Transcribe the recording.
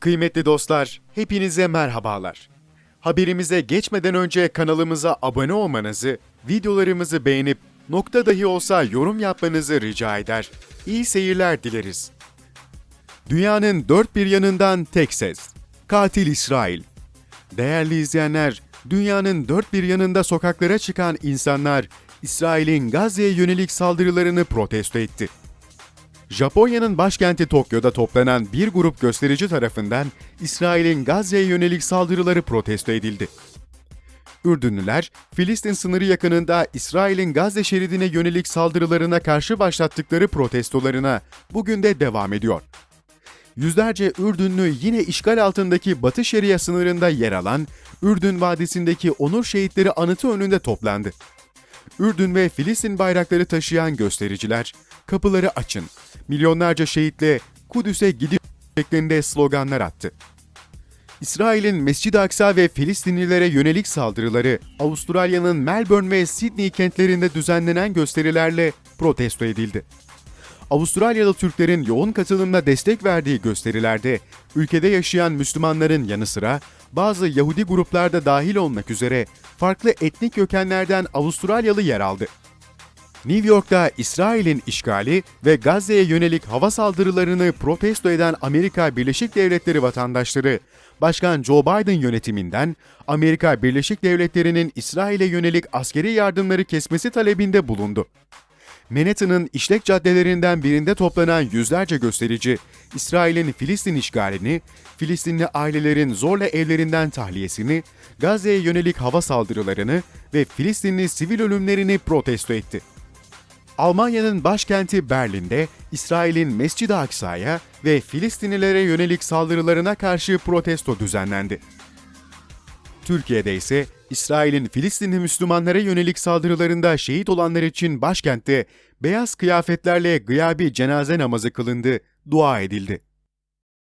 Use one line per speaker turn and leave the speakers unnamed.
Kıymetli dostlar, hepinize merhabalar. Haberimize geçmeden önce kanalımıza abone olmanızı, videolarımızı beğenip nokta dahi olsa yorum yapmanızı rica eder. İyi seyirler dileriz. Dünyanın dört bir yanından tek ses. Katil İsrail. Değerli izleyenler, dünyanın dört bir yanında sokaklara çıkan insanlar, İsrail'in Gazze'ye yönelik saldırılarını protesto etti. Japonya'nın başkenti Tokyo'da toplanan bir grup gösterici tarafından İsrail'in Gazze'ye yönelik saldırıları protesto edildi. Ürdünlüler, Filistin sınırı yakınında İsrail'in Gazze şeridine yönelik saldırılarına karşı başlattıkları protestolarına bugün de devam ediyor. Yüzlerce Ürdünlü yine işgal altındaki Batı Şeria sınırında yer alan Ürdün Vadisi'ndeki Onur Şehitleri anıtı önünde toplandı. Ürdün ve Filistin bayrakları taşıyan göstericiler, kapıları açın, milyonlarca şehitle Kudüs'e gidip şeklinde sloganlar attı. İsrail'in Mescid-i Aksa ve Filistinlilere yönelik saldırıları, Avustralya'nın Melbourne ve Sydney kentlerinde düzenlenen gösterilerle protesto edildi. Avustralyalı Türklerin yoğun katılımla destek verdiği gösterilerde, ülkede yaşayan Müslümanların yanı sıra bazı Yahudi gruplarda dahil olmak üzere farklı etnik kökenlerden Avustralyalı yer aldı. New York'ta İsrail'in işgali ve Gazze'ye yönelik hava saldırılarını protesto eden Amerika Birleşik Devletleri vatandaşları, Başkan Joe Biden yönetiminden Amerika Birleşik Devletleri'nin İsrail'e yönelik askeri yardımları kesmesi talebinde bulundu. Manhattan'ın işlek caddelerinden birinde toplanan yüzlerce gösterici, İsrail'in Filistin işgalini, Filistinli ailelerin zorla evlerinden tahliyesini, Gazze'ye yönelik hava saldırılarını ve Filistinli sivil ölümlerini protesto etti. Almanya'nın başkenti Berlin'de İsrail'in Mescid-i Aksa'ya ve Filistinlilere yönelik saldırılarına karşı protesto düzenlendi. Türkiye'de ise İsrail'in Filistinli Müslümanlara yönelik saldırılarında şehit olanlar için başkentte beyaz kıyafetlerle gıyabi cenaze namazı kılındı, dua edildi.